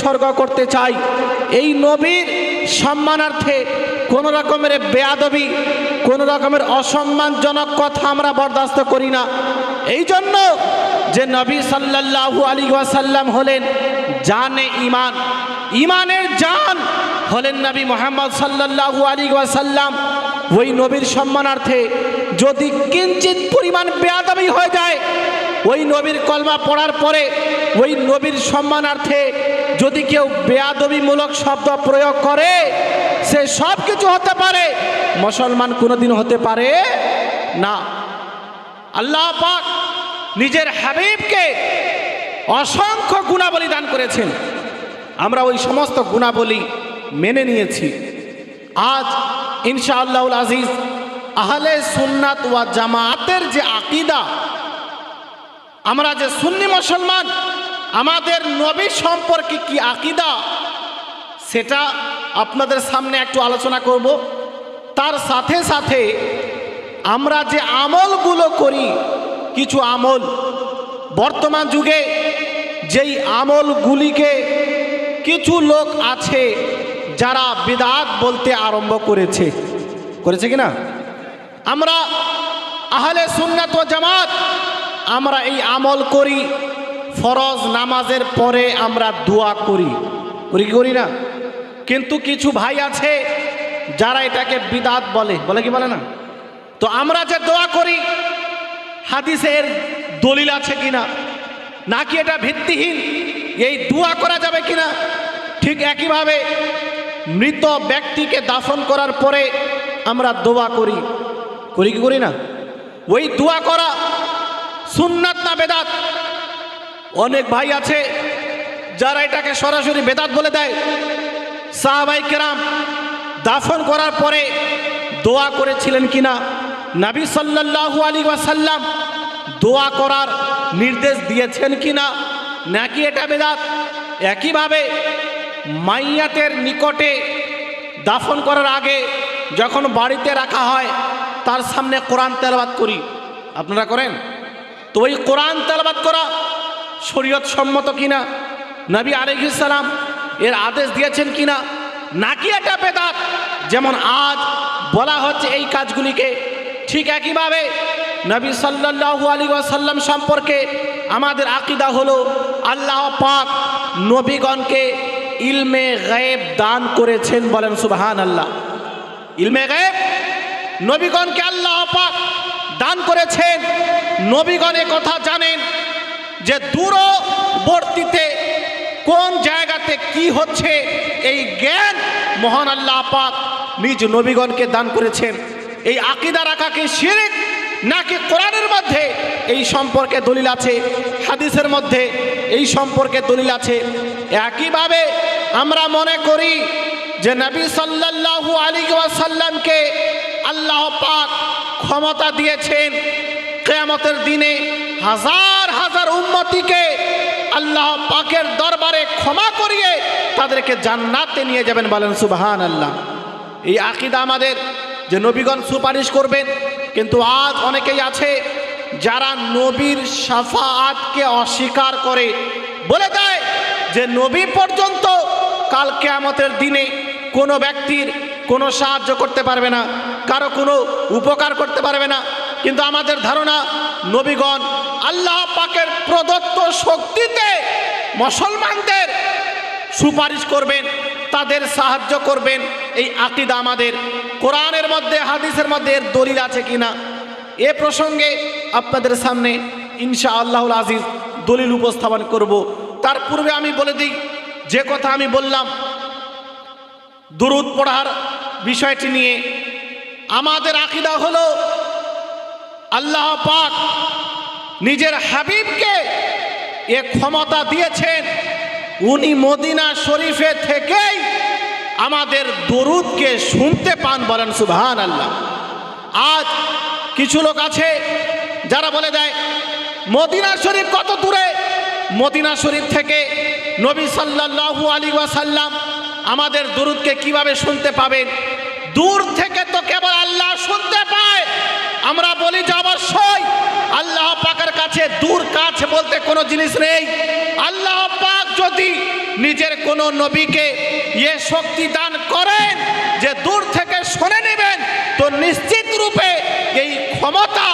উৎসর্গ করতে চাই। এই নবীর সম্মানার্থে কোনো রকমের বেয়াদবি, কোনো রকমের অসম্মানজনক কথা আমরা বরদাস্ত করি না। এই জন্য যে নবী সাল্লাল্লাহু আলী ওয়াসাল্লাম হলেন জানে ইমান ইমানের জান হলেন নবী মোহাম্মদ সাল্লাল্লাহু আলী ওয়াসাল্লাম। ওই নবীর সম্মানার্থে যদি কিঞ্চিত পরিমাণ বেয়াদবি হয়ে যায় ওই নবীর কলমা পড়ার পরে ওই নবীর সম্মানার্থে যদি কেউ বেয়াদবিমূলক শব্দ প্রয়োগ করে, সে সব কিছু হতে পারে। মুসলমান কোনোদিন হতে পারে না। আল্লাহ পাক নিজের হাবিবকে অসংখ্য গুণাবলী দান করেছেন। আমরা ওই সমস্ত গুণাবলী মেনে নিয়েছি। আজ ইনশাআল্লাহুল আজিজ আহলে সুন্নাত ওয়া জামাতের যে আকিদা আমরা যে সুন্নি মুসলমান, আমাদের নবী সম্পর্কে কি আকিদা? সেটা আপনাদের সামনে একটু আলোচনা করব। তার সাথে সাথে আমরা যে আমলগুলো করি, কিছু আমল। বর্তমান যুগে যেই আমলগুলিকে কিছু লোক আছে যারা বিদাত বলতে আরম্ভ করেছে। করেছে কি না? আমরা আহলে সুন্নাত জামাত আমরা এই আমল করি, ফরজ নামাজের পরে আমরা দোয়া করি। করি কি করি না? কিন্তু কিছু ভাই আছে যারা এটাকে বিদাত বলে। বলে কি বলে না? তো আমরা যে দোয়া করি, হাদিসের দলিল আছে কিনা নাকি এটা ভিত্তিহীন? এই দোয়া করা যাবে কিনা ঠিক একইভাবে মৃত ব্যক্তিকে দাফন করার পরে আমরা দোয়া করি। করি কি করি না? ওই দোয়া করা সুন্নাত না বেদাত? অনেক ভাই আছে যারা এটাকে সরাসরি বেদাত বলে দেয়। সাহাবাই কেরাম দাফন করার পরে দোয়া করেছিলেন কিনা? নাবী সাল্লাল্লাহু আলী ওয়াসাল্লাম দোয়া করার নির্দেশ দিয়েছেন কিনা? নাকি এটা বেদাত? একইভাবে মাইয়াতের নিকটে দাফন করার আগে যখন বাড়িতে রাখা হয়, তার সামনে কোরআন তেলাবাত করি। আপনারা করেন? তো ওই কোরআন তেলাবাত করা শরীয়ত সম্মত কিনা? নবী আলহিসাল্লাম এর আদেশ দিয়েছেন কিনা? নাকি এটা বেদাত? যেমন আজ বলা হচ্ছে এই কাজগুলিকে ঠিক একইভাবে নবী সাল্লাল্লাহু আলী ওয়াসাল্লাম সম্পর্কে আমাদের আকিদা হলো আল্লাহ পাক নবীগণকে ইলমে গায়েব দান করেছেন বলেন সুবহান আল্লাহ ইলমে গায়েব নবীগণকে আল্লাহ পাক দান করেছেন। নবীগণে কথা জানেন যে দূরবর্তীতে কোন জায়গাতে কি হচ্ছে, এই জ্ঞান মহান আল্লাহ পাক নিজ নবীগণকে দান করেছেন। এই আকিদা রাখাকে শিরিক, নাকি কোরআনের মধ্যে এই সম্পর্কে দলিল আছে, হাদিসের মধ্যে এই সম্পর্কে দলিল আছে? একইভাবে আমরা মনে করি যে নবী সাল্লাল্লাহু আলী ওয়াসাল্লামকে আল্লাহ পাক ক্ষমতা দিয়েছেন কেয়ামতের দিনে হাজার হাজার উন্মতিকে আল্লাহ পাকের দরবারে ক্ষমা করিয়ে তাদেরকে জান্নাতে নিয়ে যাবেন বলেন সুবাহান আল্লাহ এই আকিদা আমাদের যে নবীগণ সুপারিশ করবেন, কিন্তু আজ অনেকেই আছে যারা নবীর সাফাতকে অস্বীকার করে বলে দেয় যে নবী পর্যন্ত কাল কেয়ামতের দিনে কোনো ব্যক্তির কোনো সাহায্য করতে পারবে না, কারও কোনো উপকার করতে পারবে না। কিন্তু আমাদের ধারণা, নবীগণ আল্লাহ পাকের প্রদত্ত শক্তিতে মুসলমানদের সুপারিশ করবেন, তাদের সাহায্য করবেন, এই আকিদা আমাদের। কোরআনের মধ্যে, হাদিসের মধ্যে এর দলিল আছে কিনা? এ প্রসঙ্গে আপনাদের সামনে ইনশা আল্লাহুল আজিজ দলিল উপস্থাপন করব। তার পূর্বে আমি বলে দিই, যে কথা আমি বললাম, দুরুদ পড়ার বিষয়টি নিয়ে। আমাদের আকিদা হলো আল্লাহ পাক নিজের হাবিবকে এ ক্ষমতা দিয়েছেন। উনি মদিনা শরীফে থেকেই আমাদের দরুদকে শুনতে পান বলেন সুবহান আল্লাহ আজ কিছু লোক আছে যারা বলে দেয়, মদিনা শরীফ কত দূরে? মদিনা শরীফ থেকে নবী সাল্লাল্লাহু আলী ওয়াসাল্লাম আমাদের দরুদকে কীভাবে শুনতে পাবেন? দূর থেকে তো কেবল আল্লাহ শুনতে পায়। আমরা বলি যে অবশ্যই আল্লাহ পাকের কাছে দূর কাজ বলতে কোনো জিনিস নেই। আল্লাহ পাক যদি নিজের কোনো নবীকে ইয়ে শক্তি দান করেন, যে দূর থেকে শুনে নেবেন, তো নিশ্চিত রূপে এই ক্ষমতা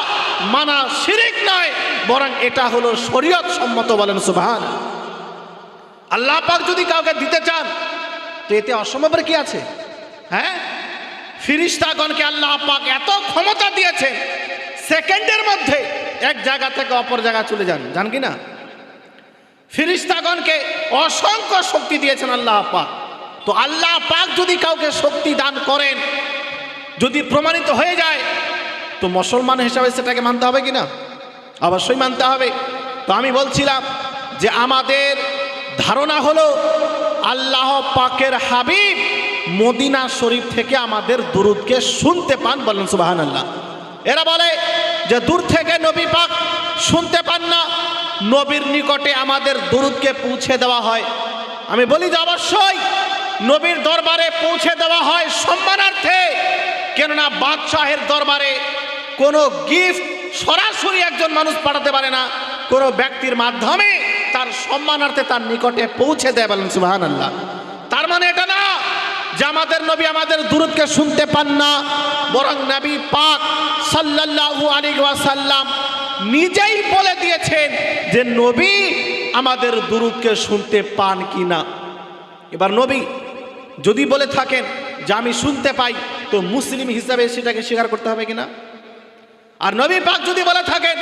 মানা শিরিক নয়, বরং এটা হলো শরীয়ত সম্মত বলেন সুবহান আল্লাহ পাক যদি কাউকে দিতে চান, তো এতে অসম্ভবের কি আছে? হ্যাঁ? ফিরিস্তাগণকে আল্লাহ পাক এত ক্ষমতা দিয়েছেন সেকেন্ডের মধ্যে এক জায়গা থেকে অপর জায়গা চলে যান। জান কি না? ফিরিস্তাগণকে অসংখ্য শক্তি দিয়েছেন আল্লাহ পাক। তো আল্লাহ পাক যদি কাউকে শক্তি দান করেন, যদি প্রমাণিত হয়ে যায়, তো মুসলমান হিসাবে সেটাকে মানতে হবে কি না? অবশ্যই মানতে হবে। তো আমি বলছিলাম যে আমাদের ধারণা হলো, আল্লাহ পাকের হাবিব মদিনা শরীফ থেকে আমাদের দুরুদকে শুনতে পান বলেন সুবাহান আল্লাহ এরা বলে যে দূর থেকে নবী পাক শুনতে পান না, নবীর নিকটে আমাদের দুরুদকে পৌঁছে দেওয়া হয়। আমি বলি যে অবশ্যই নবীর দরবারে পৌঁছে দেওয়া হয় সম্মানার্থে, কেননা বাদশাহের দরবারে কোনো গিফট সরাসরি একজন মানুষ পাঠাতে পারে না। কোনো ব্যক্তির মাধ্যমে তার সম্মানার্থে তার নিকটে পৌঁছে দেয় বলেন সুবাহান আল্লাহ তার মানে এটা না যে আমাদের নবী আমাদের দুরুদকে শুনতে পান না, বরং নবী পাক সাল্লাল্লাহু আলাইহি ওয়াসাল্লাম নিজেই বলে দিয়েছেন যে, নবী আমাদের দুরুদকে শুনতে পান কি না? এবার নবী যদি বলে থাকেন যে, আমি শুনতে পাই, তো মুসলিম হিসাবে সেটাকে স্বীকার করতে হবে কিনা? আর নবী পাক যদি বলে থাকেন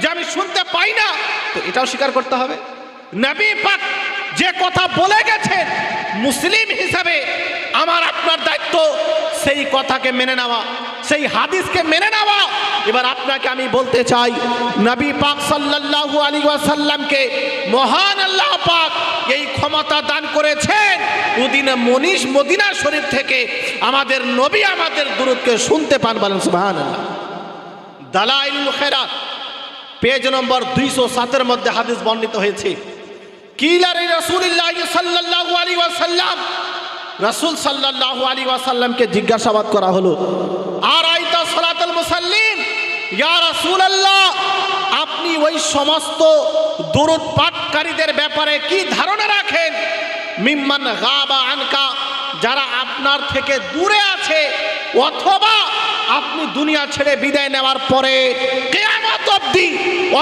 যে, আমি শুনতে পাই না, তো এটাও স্বীকার করতে হবে। নবী পাক যে কথা বলে গেছেন, মুসলিম হিসাবে আমার আপনার দায়িত্ব, সেই কথাকে মেনে নেওয়া, সেই হাদিসকে মেনে নেওয়া। এবার আপনাকে আমি বলতে চাই, নবী পাক সাল্লাল্লাহু আলাইহি ওয়াসাল্লামকে মহান আল্লাহ পাক এই ক্ষমতা দান করেছেন উদিনে মনীষ মদিনা শরীফ থেকে। আমাদের নবী আমাদের দুরুদকে শুনতে পান, বলেন সুবহানাল্লাহ। দালাইলুল খেরাত, পেজ নম্বর দুইশো সাতের মধ্যে হাদিস বর্ণিত হয়েছে। কিলারে রসুলিল্লাহ সাল্লাল্লাহু আলাইহি ওয়াসাল্লাম রাসূল সাল্লাল্লাহু আলাইহি ওয়াসাল্লামকে জিজ্ঞাসাবাদ করা হলো আর আইতা সালাতুল মুসাল্লিম ইয়া আপনি ওই সমস্ত দরুদ পাঠকারীদের ব্যাপারে কি ধারণা রাখেন? মিম্মান গাবা আনকা, যারা আপনার থেকে দূরে আছে, অথবা আপনি দুনিয়া ছেড়ে বিদায় নেওয়ার পরে কেয়ামত অবধি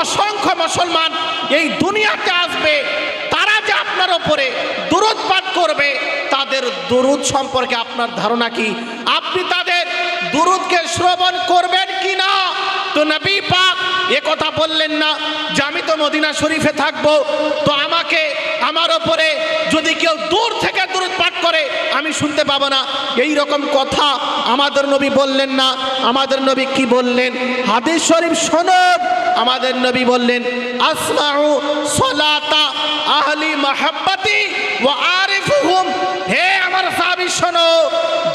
অসংখ্য মুসলমান এই দুনিয়াতে আসবে ওপরে দুরুদ পাঠ করবে, তাদের দুরুদ সম্পর্কে আপনার ধারণা কি? আপনি তাদের দুরুদকে শ্রবণ করবেন কি না? তো নবী পাক এ কথা বললেন না, যে আমি তো মদিনা শরীফে থাকব, তো আমাকে আমার ওপরে যদি কেউ দূর থেকে দূরত পাঠ করে, আমি শুনতে পাবো না। এই রকম কথা আমাদের নবী বললেন না। আমাদের নবী কি বললেন? হাদিস শরীফ শোনব আমাদের নবী বললেন, আসমাউ সলাতা মাহাব্বাতি ওয়া আরিফুহুম। হে আমার সাহাবী, শোনো,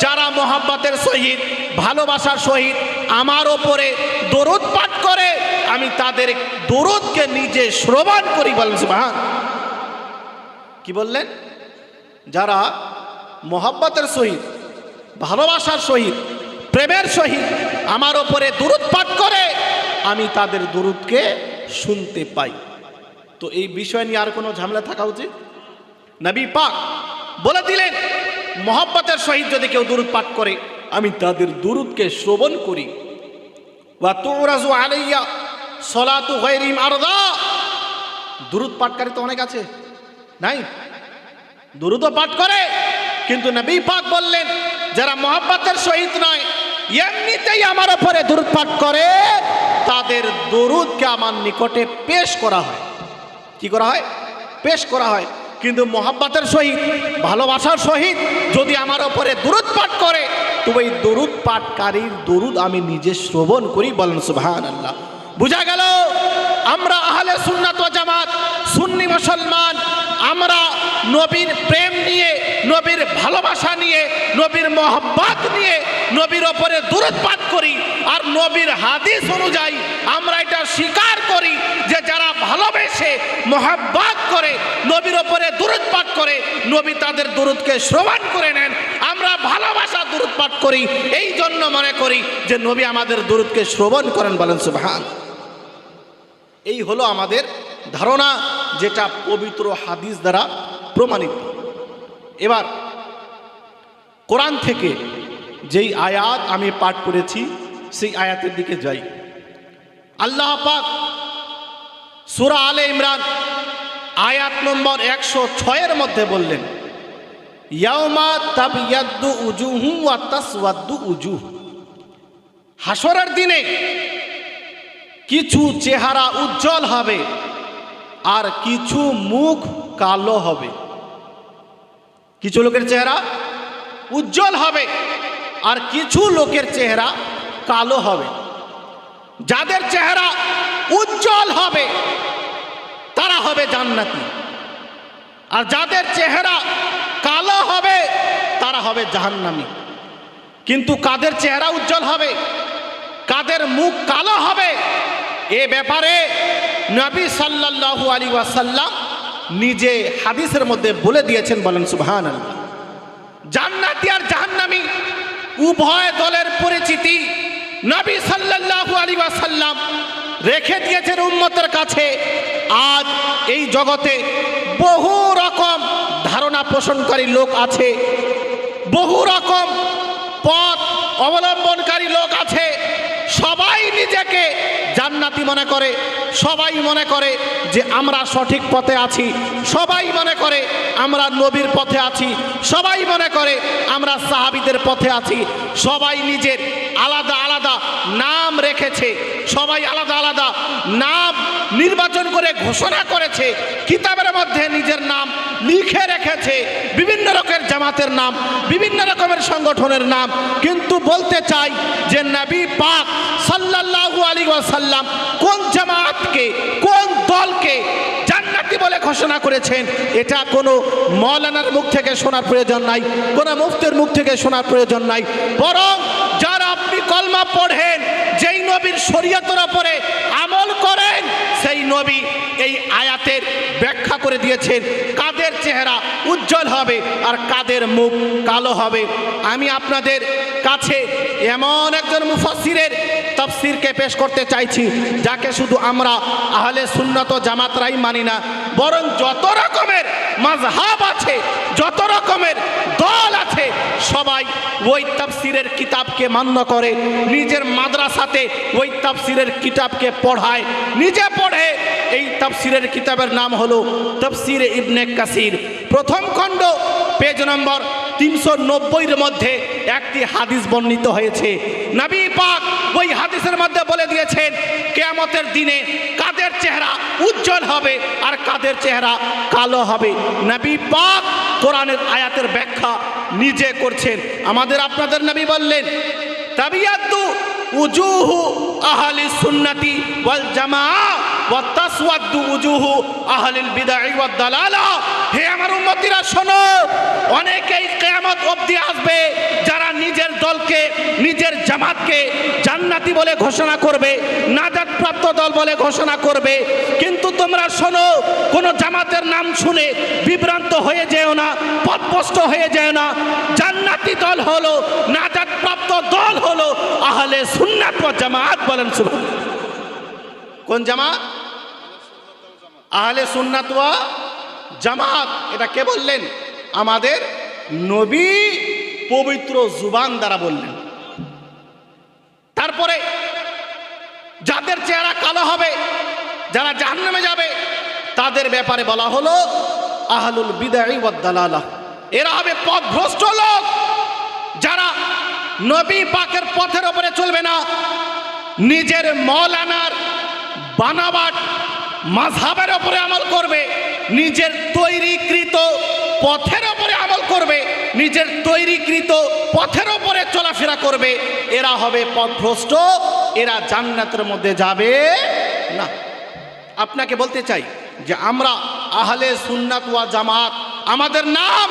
যারা মোহাব্বতের সহিত, ভালোবাসার সহিত আমার ওপরে দরুদ পাঠ করে, আমি তাদের দরুদকে নিজে শ্রবণ করি বলেন সুবহান। কি বললেন? যারা মোহাব্বতের সহিত, ভালোবাসার সহিত, প্রেমের সহিত আমার ওপরে দূরত পাঠ করে, আমি তাদের দূরতকে শুনতে পাই। তো এই বিষয় নিয়ে আর কোনো ঝামেলা থাকা উচিত? নবী পাক বলে দিলেন, মোহাব্বতের সহিত যদি কেউ দূরত পাঠ করে, আমি তাদের দূরতকে শ্রবণ করি। ওয়া তুরাজু আলাইয়া সলাতু গায়রিম আরদা। দুরুদ পাঠকারী তো অনেক আছে, নাই? দুরুদও পাঠ করে, কিন্তু নবী পাক বললেন, যারা মোহাব্বতের সহিত নয়, এমনিতেই আমার ওপরে দুরুদ পাঠ করে, তাদের দরুদকে আমার নিকটে পেশ করা হয়। কি করা হয়? পেশ করা হয়। কিন্তু মহাব্বাতের সহিত, ভালোবাসার সহিত যদি আমার ওপরে দুরুদ পাঠ করে, তবে এই দরুদ পাঠকারীর দরুদ আমি নিজে শ্রবণ করি বলেন সুবহান আল্লাহ বুঝা গেল? আমরা আহলে সুন্নাত জামাত, সুন্নি মুসলমান আমরা নবীর প্রেম নিয়ে, নবীর ভালোবাসা নিয়ে, নবীর মহব্বত নিয়ে নবীর ওপরে দূরত করি আর নবীর হাদিস অনুযায়ী আমরা এটা স্বীকার করি যে যারা ভালোবেসে মহাব্বাত করে, নবীর ওপরে দূরত করে, নবী তাদের দূরতকে শ্রবণ করে নেন। আমরা ভালোবাসা দূরত করি, এই জন্য মনে করি যে নবী আমাদের দূরতকে শ্রবণ করেন বলেন সুবহান। এই হলো আমাদের ধারণা যেটা পবিত্র হাদিস দ্বারা প্রমাণিত। এবার, কোরআন থেকে যেই আয়াত আমি পাঠ করেছি, সেই আয়াতের দিকে যাই। আল্লাহ পাক সুরা আলে ইমরান আয়াত নম্বর একশো ছয়ের মধ্যে বললেন, ইয়াউমা উজুহ। হাসরের দিনে কিছু চেহারা উজ্জ্বল হবে। আর কিছু মুখ কালো হবে। কিছু লোকের চেহারা উজ্জ্বল হবে আর কিছু লোকের চেহারা কালো হবে। যাদের চেহারা উজ্জ্বল হবে, তারা হবে জান্নাতি। আর যাদের চেহারা কালো হবে, তারা হবে জাহান্নামী। কিন্তু কাদের চেহারা উজ্জ্বল হবে, কাদের মুখ কালো হবে, এ ব্যাপারে নবী সাল্লাল্লাহু আলী ওয়াসাল্লাম নিজে হাদিসের মধ্যে বলে দিয়েছেন, বলেন সুবহান আল্লাহ জান্নাতি আর জাহান্নামী, উভয় দলের পরিচিতি নবী সাল্লাল্লাহু আলী ওয়াসাল্লাম রেখে দিয়েছেন উম্মতের কাছে। আজ এই জগতে বহু রকম ধারণা পোষণকারী লোক আছে, বহু রকম পথ অবলম্বনকারী লোক আছে সবাই নিজেকে জান্নাতি মনে করে, সবাই মনে করে যে আমরা সঠিক পথে আছি, সবাই মনে করে আমরা নবীর পথে আছি, সবাই মনে করে আমরা সাহাবিদের পথে আছি, সবাই নিজের আলাদা আলাদা নাম রেখেছে, সবাই আলাদা আলাদা নাম নির্বাচন করে ঘোষণা করেছে, কিতাবের মধ্যে নিজের নাম লিখে রেখেছে, বিভিন্ন রকমের জামাতের নাম, বিভিন্ন রকমের সংগঠনের নাম, কিন্তু বলতে চাই যে নবী পাক সাল্লাল্লাহু আলী ওয়াসাল্লাম কোন জামাতকে, কোন দলকে জান্নাতি বলে ঘোষণা করেছেন, এটা কোনো মৌলানার মুখ থেকে শোনার প্রয়োজন নাই, কোনো মুফতের মুখ থেকে শোনার প্রয়োজন নাই, বরং যারা আপনি কলমা পড়েন, যেই নবীর শরীয়তের ওপরে আমল করেন নবী এই আয়াতের ব্যাখ্যা করে দিয়েছেন, কাদের চেহারা উজ্জ্বল হবে আর কাদের মুখ কালো হবে। আমি আপনাদের কাছে এমন একজন মুফাসিরের তফসিরকে পেশ করতে চাইছি, যাকে শুধু আমরা আহলে সুন্নত জামাতরাই মানি না, বরং যত রকমের মাযহাব আছে, যত রকমের দল আছে, সবাই ওই তাফসিরের কিতাবকে মান্য করে, নিজের মাদ্রাসাতে ওই তাফসিরের কিতাবকে পড়ায়, নিজে পড়ে এই তাফসিরের কিতাবের নাম হলো তফসিরে ইবনে কাসির। প্রথম খণ্ড, পেজ নম্বর তিনশো নব্বইয়ের মধ্যে একটি হাদিস বর্ণিত হয়েছে। নবী পাক ওই হাদিসের মধ্যে বলে দিয়েছেন, কেয়ামতের দিনে কাদের চেহারা উজ্জ্বল হবে আর কাদের চেহারা কালো হবে। নবী পাক কোরআনের আয়াতের ব্যাখ্যা নিজে করছেন। আমাদের আপনাদের নবী বললেন তাবিয়াদ্দু উজুহু আহলি সুন্নতি ওয়াল জামাআ। হে আমার অনেকেই অবধি আসবে যারা নিজের দলকে, নিজের জামাতকে বলে ঘোষণা করবে, নাজাতপ্রাপ্ত দল বলে ঘোষণা করবে। কিন্তু তোমরা শোনো, কোন জামাতের নাম শুনে বিভ্রান্ত হয়ে যেও না, পথভ্রষ্ট হয়ে যেও না। জান্নাতি দল হলো নাজাত প্রাপ্ত দল হলো আহলে সুন্নাত জামাত বলেন সুবহান কোন জামাত? আহলে সুন্নাত ওয়া জামাত। এটা কে বললেন? আমাদের নবী পবিত্র জুবান দ্বারা বললেন। তারপরে যাদের চেহারা কালো হবে, যারা জাহান্নামে যাবে, তাদের ব্যাপারে বলা হলো, আহলুল বিদাই ওয়াদ্দালালা এরা হবে পথভ্রষ্ট লোক, যারা নবী পাকের পথের ওপরে চলবে না। নিজের মৌলানার বানাবাট মাঝহাবের ওপরে আমল করবে, নিজের তৈরিকৃত পথের ওপরে আমল করবে, নিজের তৈরিকৃত পথের ওপরে চলাফেরা করবে, এরা হবে পথভ্রষ্ট, এরা জান্নাতের মধ্যে যাবে না। আপনাকে বলতে চাই যে আমরা আহলে সুন্নাত ওয়া জামাত, আমাদের নাম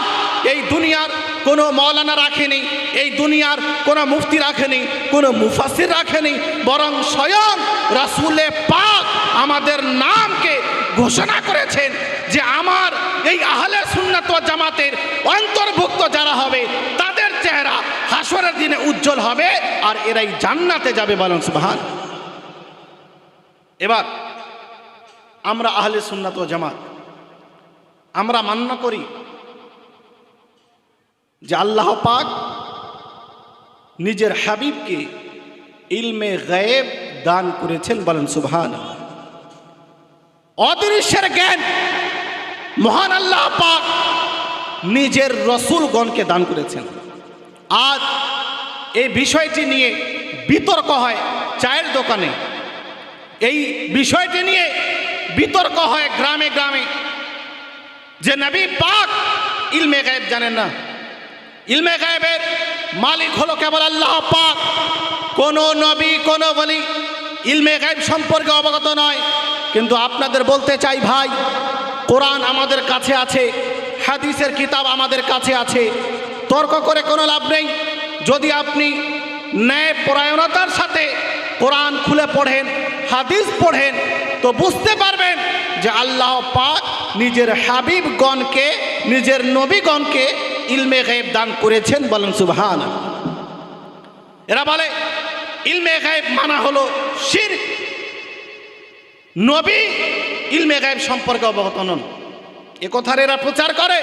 এই দুনিয়ার কোনো মৌলানা রাখেনি, এই দুনিয়ার কোনো মুফতি রাখেনি, কোনো মুফাসির রাখেনি, বরং স্বয়ং রাসুলে পাক আমাদের নামকে ঘোষণা করেছেন যে আমার এই আহলে সুন্নাত জামাতের অন্তর্ভুক্ত যারা হবে, তাদের চেহারা হাসরের দিনে উজ্জ্বল হবে আর এরাই জান্নাতে যাবে বলেন সুবহান। এবার আমরা আহলে সুন্নাত জামাত, আমরা মান্য করি যে আল্লাহ পাক নিজের হাবিবকে ইলমে গায়েব দান করেছেন বলেন সুবহান অদৃশ্যের জ্ঞান। মহান আল্লাহ পাক নিজের রসুলগণকে দান করেছেন। আজ এই বিষয়টি নিয়ে বিতর্ক হয় চায়ের দোকানে। এই বিষয়টি নিয়ে বিতর্ক হয় গ্রামে গ্রামে। যে নবী পাক ইলমে গায়েব জানেন না। ইলমে গায়েবের মালিক হলো কেবল আল্লাহ পাক। কোন নবী, কোন বলি ইলমে গায়েব সম্পর্কে অবগত নয়। কিন্তু আপনাদের বলতে চাই, ভাই, কোরআন আমাদের কাছে আছে, হাদিসের কিতাব আমাদের কাছে আছে। তর্ক করে কোনো লাভ নেই। যদি আপনি ন্যায় পরায়ণতার সাথে কোরআন খুলে পড়েন, হাদিস পড়েন, তো বুঝতে পারবেন যে আল্লাহ পাক নিজের হাবিবগণকে, নিজের নবীগণকে ইলমে গায়েব দান করেছেন বলেন সুবহান এরা বলে, ইলমে গায়েব মানা হলো শির নবী ইলমে গায়েব সম্পর্কে অবগত নন। এ কথার এরা প্রচার করে।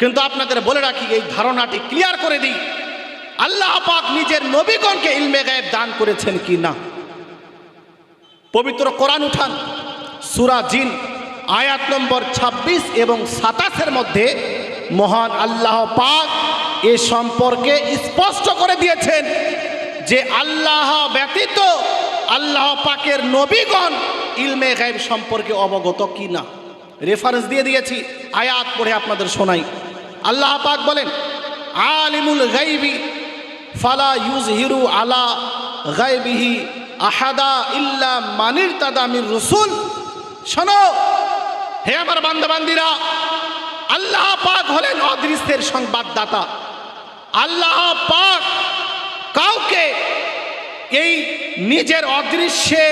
কিন্তু আপনাদের বলে রাখি, এই ধারণাটি ক্লিয়ার করে দিই। আল্লাহ পাক নিজের নবীগণকে ইলমে গায়েব দান করেছেন কি না? পবিত্র কোরআন উঠান, সুরা জিন, আয়াত নম্বর ২৬ এবং সাতাশের মধ্যে মহান আল্লাহ পাক এ সম্পর্কে স্পষ্ট করে দিয়েছেন যে আল্লাহ ব্যতীত আল্লাহ পাকের নবীগণ ইলমে গায়েব সম্পর্কে অবগত কি না রেফারেন্স দিয়ে দিয়েছি, আয়াত পড়ে আপনাদের শোনাই। আল্লাহ পাক বলেন, আলিমুল গাইবি ফালা ইউজ হিরু আলা গাইবিহি আহাদা ইল্লা মানির তাদামির রসুল। শোনো, হে আমার বান্ধবান্দিরা আল্লাহ পাক হলেন অদৃশ্যের সংবাদদাতা। আল্লাহ পাক কাউকে এই নিজের অদৃশ্যে,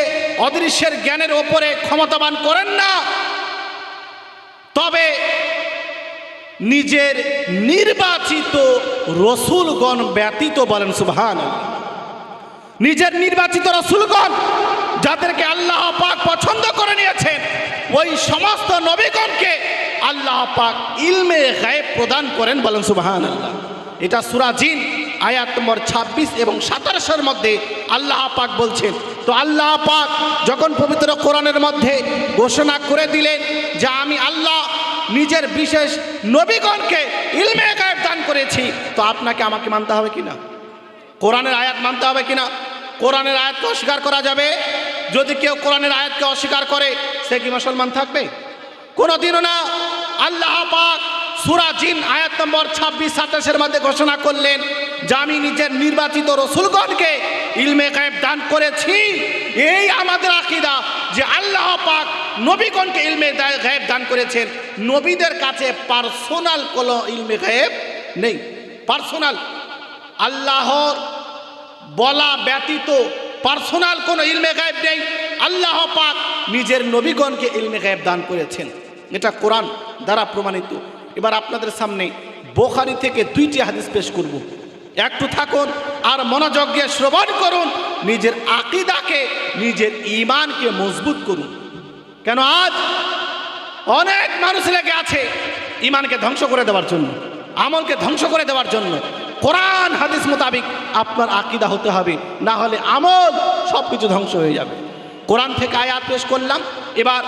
অদৃশ্যের জ্ঞানের ওপরে ক্ষমতাবান করেন না। তবে নিজের নির্বাচিত রসুলগণ ব্যতীত বলেন সুবহান নিজের নির্বাচিত রসুলগণ যাদেরকে আল্লাহ পাক পছন্দ করে নিয়েছেন, ওই সমস্ত নবীগণকে আল্লাহ পাক ইলমে গায়েব প্রদান করেন বলেন সুবহান এটা সুরাজিন আয়াত নম্বর ছাব্বিশ এবং সাতাশের মধ্যে আল্লাহ পাক বলছেন, তো আল্লাহ পাক যখন পবিত্র কোরআনের মধ্যে ঘোষণা করে দিলেন যে আমি আল্লাহ নিজের বিশেষ নবীগণকে ইলমে গায়েব দান করেছি, তো আপনাকে আমাকে মানতে হবে কি না কোরআনের আয়াত মানতে হবে কিনা? কোরআনের আয়াতকে অস্বীকার করা যাবে? যদি কেউ কোরআনের আয়াতকে অস্বীকার করে, সে কি মুসলমান থাকবে? কোনোদিনও না আল্লাহ পাক সুরা জিন আয়াত নম্বর ছাব্বিশ, সাতাশের মধ্যে ঘোষণা করলেন যে আমি নিজের নির্বাচিত রসুলগণকে ইলমে গায়েব দান করেছি, এই আমাদের আকিদা যে আল্লাহ পাক নবীগণকে ইলমে গায়েব দান করেছেন। নবীদের কাছে পার্সোনাল কোনো ইলমে গায়েব নেই। পার্সোনাল। আল্লাহর বলা ব্যতীত পার্সোনাল কোনো ইলমে গায়েব নেই। আল্লাহ পাক নিজের নবীগণকে ইলমে গায়েব দান করেছেন। এটা কোরআন দ্বারা প্রমাণিত। এবার আপনাদের সামনে বোখারি থেকে দুইটি হাদিস পেশ করব। একটু থাকুন আর মনোযোগ শ্রবণ করুন, নিজের আকিদাকে, নিজের ইমানকে মজবুত করুন। কেন আজ অনেক মানুষ লেগে আছে ইমানকে ধ্বংস করে দেওয়ার জন্য, আমলকে ধ্বংস করে দেওয়ার জন্য। কোরআন, হাদিস মোতাবিক আপনার আকিদা হতে হবে, না হলে আমল সব কিছু ধ্বংস হয়ে যাবে। কোরআন থেকে আয়াত পেশ করলাম, এবার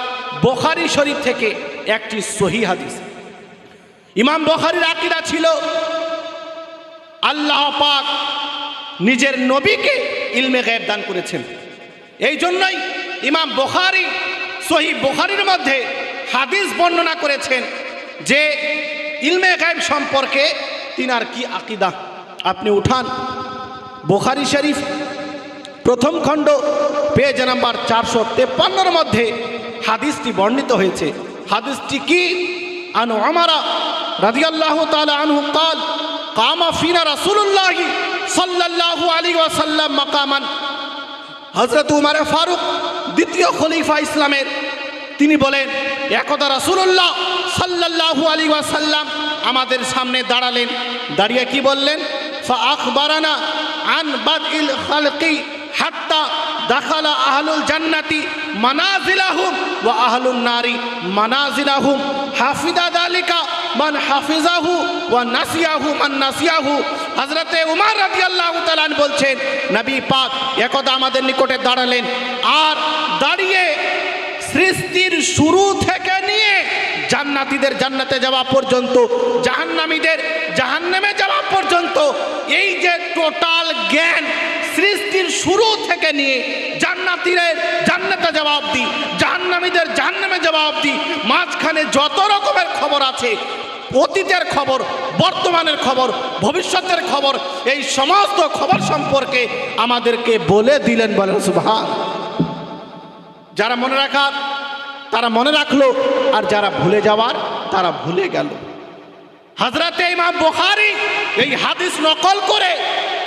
বোখারি শরীফ থেকে একটি সহি হাদিস। ইমাম বখারির আকিদা ছিল আল্লাহ পাক নিজের নবীকে ইলমে গায়েব দান করেছেন। এই জন্যই ইমাম বোখারি সহি বোখারির মধ্যে হাদিস বর্ণনা করেছেন যে ইলমে গায়েব সম্পর্কে তিনার কি আকিদা? আপনি উঠান। বোখারি শরীফ প্রথম খণ্ড, পেজ নাম্বার চারশো তেপ্পান্নর মধ্যে হাদিসটি বর্ণিত হয়েছে। হাদিসটি কি? আনু আমারা রাজিয়াল্লাহ তালা আনহু কাল ফারুক, দ্বিতীয় খলিফা ইসলামের, তিনি বলেন, একদা রাসুল্লাহ সাল্লাহু আলী ওয়াসাল্লাম আমাদের সামনে দাঁড়ালেন। দাঁড়িয়ে কি বললেন? হাত্তা দাখালা আহলুল জান্নাতি মানাজিলাহুম ও আহলুন নারী মানাজিলাহুম হাফিদা দালিকা মান হাফিজাহু ওয়া নাসিয়াহু, মান নাসিয়াহু। হযরতে উমর রাদিয়াল্লাহু তাআলা বলছেন, নবী পাক একদা আমাদের নিকটে দাঁড়ালেন আর দাঁড়িয়ে সৃষ্টির শুরু থেকে নিয়ে জান্নাতীদের জান্নাতে যাওয়া পর্যন্ত, জাহান্নামীদের জাহান্নামে যাওয়া পর্যন্ত, এই যে টোটাল জ্ঞান সৃষ্টির শুরু থেকে নিয়ে জান্নাতীদের জান্নাতে যাওয়া অবধি, জাহান্নামীদের জাহান্নামে যাওয়া অবধি মাঝখানে যত রকমের খবর আছে, অতীতের খবর, বর্তমানের খবর, ভবিষ্যতের খবর, এই সমস্ত খবর সম্পর্কে আমাদেরকে বলে দিলেন বলেন সুভা যারা মনে রাখার তারা মনে রাখল, আর যারা ভুলে যাওয়ার, তারা ভুলে গেল। হাজরাতে ইমাম বুখারী এই হাদিস নকল করে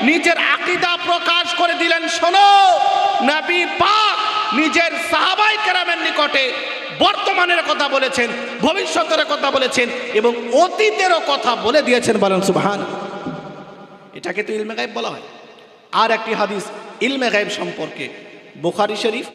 নিজের আকিদা প্রকাশ করে দিলেন, শোনো, নবী পাক নিজের সাহাবাই কেরামের নিকটে বর্তমানের কথা বলেছেন, ভবিষ্যতের কথা বলেছেন এবং অতীতেরও কথা বলে দিয়েছেন বলেন, সুবহান। এটাকে তো ইলমে গায়েব বলা হয়। আর একটি হাদিস ইলমে গায়েব সম্পর্কে বোখারি শরীফ